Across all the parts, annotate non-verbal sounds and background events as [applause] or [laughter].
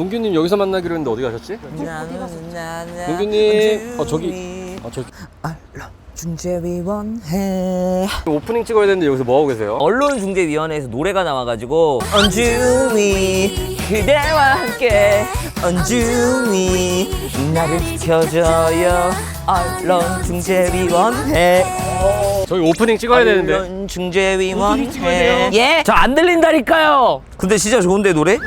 동규님 여기서 만나기로 했는데 어디 가셨지? 동규님, 어, 저기. 아, 저 중재위원회 오프닝 찍어야 되는데 여기서 뭐 하고 계세요? 언론중재위원회에서 노래가 나와가지고 언중이 그대와 함께 언중이 나를 지켜줘요 언론중재위원회 저희 오프닝 찍어야 되는데. 언론중재위원회 예? 저 안 들린다니까요 근데 진짜 좋은데 노래?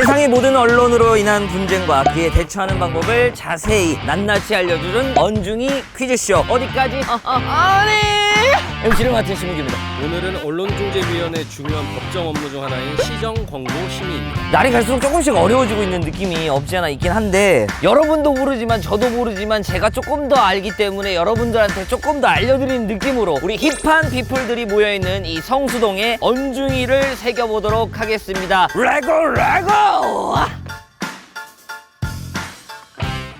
세상의 모든 언론으로 인한 분쟁과 그에 대처하는 방법을 자세히 낱낱이 알려주는 언중이 퀴즈쇼. 어디까지? 아니! MC를 맡은 신문규입니다. 오늘은 언론중재위원회 중요한 법정 업무 중 하나인 시정 광고 심의입니다. 날이 갈수록 조금씩 어려워지고 있는 느낌이 없지 않아 있긴 한데 여러분도 모르지만 저도 모르지만 제가 조금 더 알기 때문에 여러분들한테 조금 더 알려드리는 느낌으로 우리 힙한 피플들이 모여있는 이 성수동에 언중이를 새겨보도록 하겠습니다. 레고 레고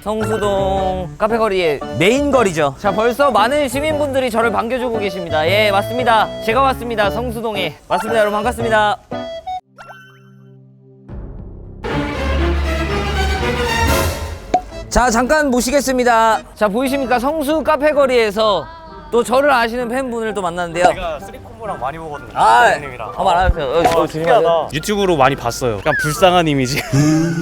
성수동 카페거리의 메인 거리죠. 자 벌써 많은 시민분들이 저를 반겨주고 계십니다. 예 맞습니다. 제가 왔습니다 성수동에. 맞습니다 여러분 반갑습니다. 자 잠깐 모시겠습니다. 자 보이십니까? 성수 카페거리에서 또 저를 아시는 팬분을 또 만났는데요 제가 쓰리콤보랑 많이 보거든요. 아 선생님이랑. 한번 알아주세요 어, 어, 조심하세요 유튜브로 많이 봤어요. 약간 불쌍한 이미지.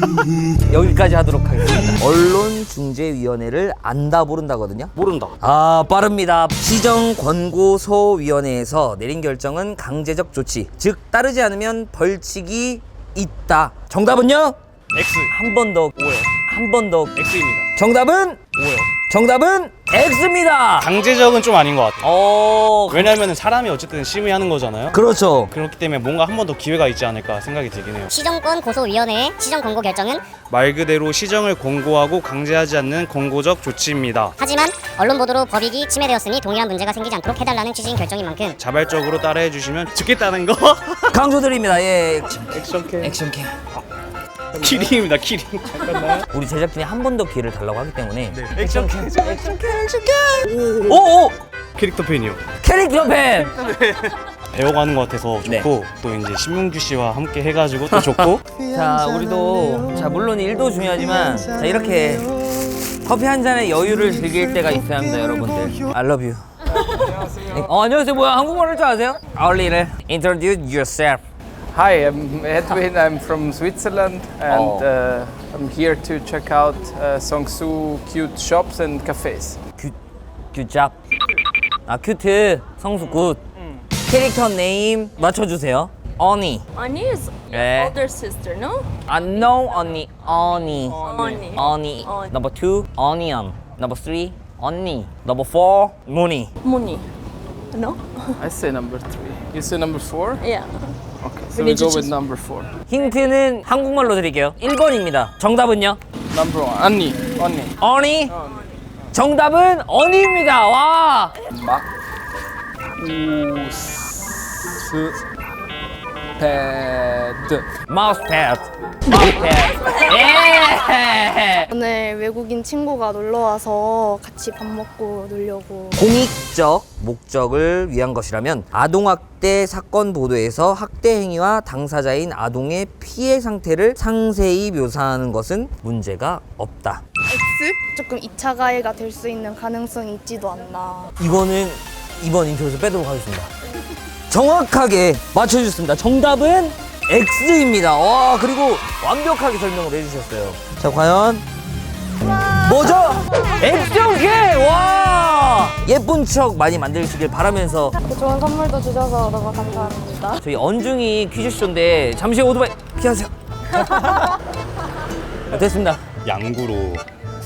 [laughs] 여기까지 하도록 하겠습니다 언론중재위원회를 안다 모른다거든요 모른다. 아 빠릅니다 시정권고소위원회에서 내린 결정은 강제적 조치 즉 따르지 않으면 벌칙이 있다 정답은요? X. 한 번더한번 더 X입니다. 정답은? 뭐요? 정답은 X입니다 강제적은 좀 아닌 것 같아요. 어 왜냐면 사람이 어쨌든 심의하는 거잖아요. 그렇죠 그렇기 때문에 뭔가 한 번 더 기회가 있지 않을까 생각이 들긴 해요. 시정권 고소위원회의 시정 권고 결정은 말 그대로 시정을 권고하고 강제하지 않는 권고적 조치입니다. 하지만 언론 보도로 법익이 침해되었으니 동일한 문제가 생기지 않도록 해달라는 취지인 결정인 만큼 자발적으로 따라해 주시면 죽겠다는 거. 강조드립니다 예 액션 캠. 액션 캠 키링입니다. 키링. 잠깐만. 우리 제작진이 한 번 더 기회를 달라고 하기 때문에 액션캠. 오오 캐릭터 팬이요. 캐릭터 팬 [laughs] 배워가는 것 같아서 네. 좋고 또 이제 신문규 씨와 함께 해가지고 또 좋고 [laughs] 자 우리도 자 물론 일도 중요하지만 자 이렇게 커피 한 잔의 여유를 즐길 때가 있어야 합니다 여러분들 I love you 어 안녕하세요 뭐야 한국말 할 줄 아세요? 아울리를 Introduce yourself Hi, I'm Edwin. I'm from Switzerland, and Oh. uh, I'm here to check out uh, Songsu cute shops and cafes. 큐, 큐잡 아 큐트 성수 굿 캐릭터 네임 맞춰주세요 언니 Ani is 예. older sister, no? 아 no 언니 언니 Ani. 언니 언니. Number two onion Number three 언니 Number four 무늬 Muni. No? I say number three. You say number four? Yeah. So We go with number four. 힌트는 한국말로 드릴게요 1번입니다 정답은요? Number one. Annie. Annie. 어니? 정답은 어니입니다. 와. Ma. Us. Pad. 마우스 패드. 마우스 패드. 예. 오늘 외국인 친구가 놀러 와서 같이 밥 먹고 놀려고 공익적 목적을 위한 것이라면 아동학대 사건 보도에서 학대 행위와 당사자인 아동의 피해 상태를 상세히 묘사하는 것은 문제가 없다. X? 조금 2차 가해가 될 수 있는 가능성이 있지도 않나 이거는 이번 인터뷰에서 빼도록 하겠습니다. 정확하게 맞춰주셨습니다. 정답은 X입니다. 와, 그리고 완벽하게 설명을 해주셨어요. 자, 과연 뭐죠? X형캐! 와! 예쁜 척 많이 만드시길 바라면서 좋은 선물도 주셔서 너무 감사합니다 저희 언중이 퀴즈쇼인데 잠시 오토바이 피하세요. [laughs] 됐습니다. 양구로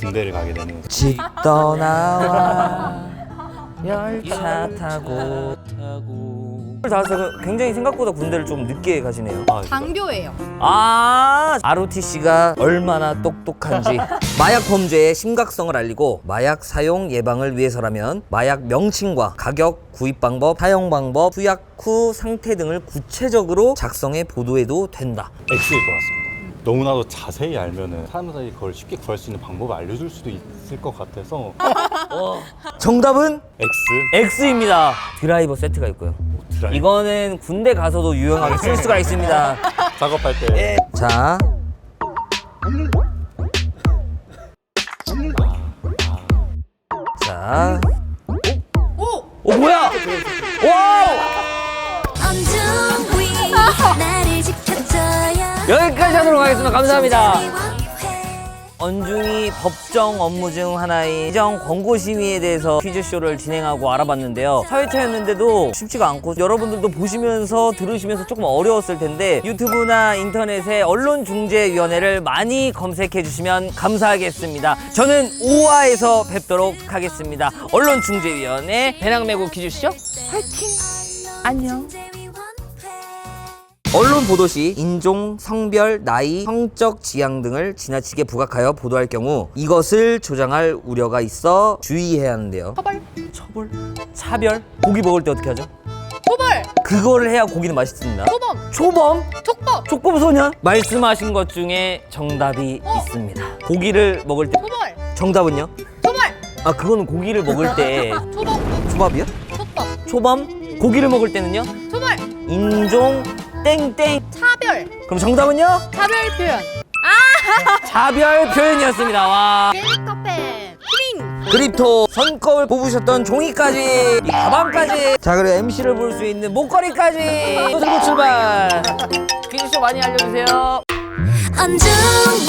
군대를 가게 되는. 집 떠나와 [laughs] 열차 타고 다서 굉장히 생각보다 군대를 좀 늦게 가시네요. 장교예요 아 ROTC가 얼마나 똑똑한지 [laughs] 마약 범죄의 심각성을 알리고 마약 사용 예방을 위해서라면 마약 명칭과 가격, 구입 방법, 사용 방법, 투약 후 상태 등을 구체적으로 작성해 보도해도 된다. X일 것 같습니다. 너무나도 자세히 알면은 사람들이 그걸 쉽게 구할 수 있는 방법을 알려줄 수도 있을 것 같아서 [laughs] 정답은 X X입니다. 드라이버 세트가 있고요. 드라이브 이거는 군대 가서도 유용하게 쓸 수가 있습니다. [laughs] 작업할 때 자, 자. 오! 오, 뭐야? 와우! 여기까지 하도록 하겠습니다. 감사합니다. 언중이 법정 업무 중 하나인 시정 권고 심의에 대해서 퀴즈쇼를 진행하고 알아봤는데요. 사회차였는데도 쉽지가 않고 여러분들도 보시면서 들으시면서 조금 어려웠을 텐데 유튜브나 인터넷에 언론중재위원회를 많이 검색해 주시면 감사하겠습니다. 저는 5화에서 뵙도록 하겠습니다. 언론중재위원회 배낭매고 퀴즈쇼 화이팅! 안녕! 언론 보도 시 인종, 성별, 나이, 성적 지향 등을 지나치게 부각하여 보도할 경우 이것을 조장할 우려가 있어 주의해야 하는데요. 처벌. 처벌. 차별. 고기 먹을 때 어떻게 하죠? 초벌, 그거를 해야 고기는 맛있습니다. 초범, 초범. 촉법, 촉법 소년. 말씀하신 것 중에 정답이 있습니다. 고기를 먹을 때 초벌, 정답은요? 초벌, 아 그거는 고기를 먹을 때 초범, 초밥이요? 촉법, 초범. 고기를 먹을 때는요? 초벌, 인종 땡땡. 차별, 그럼 정답은요? 차별 표현, 차별 표현이었습니다. 와. 카페, 푸링, 그립토, 손거울 뽑으셨던 종이까지, 이 가방까지. 자, 그리고 MC를 볼 수 있는 목걸이까지. 또 들고 출발. 퀴즈쇼 많이 알려주세요. 엄중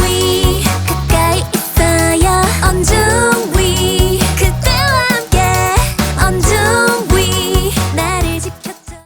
위 가까이 있어요 위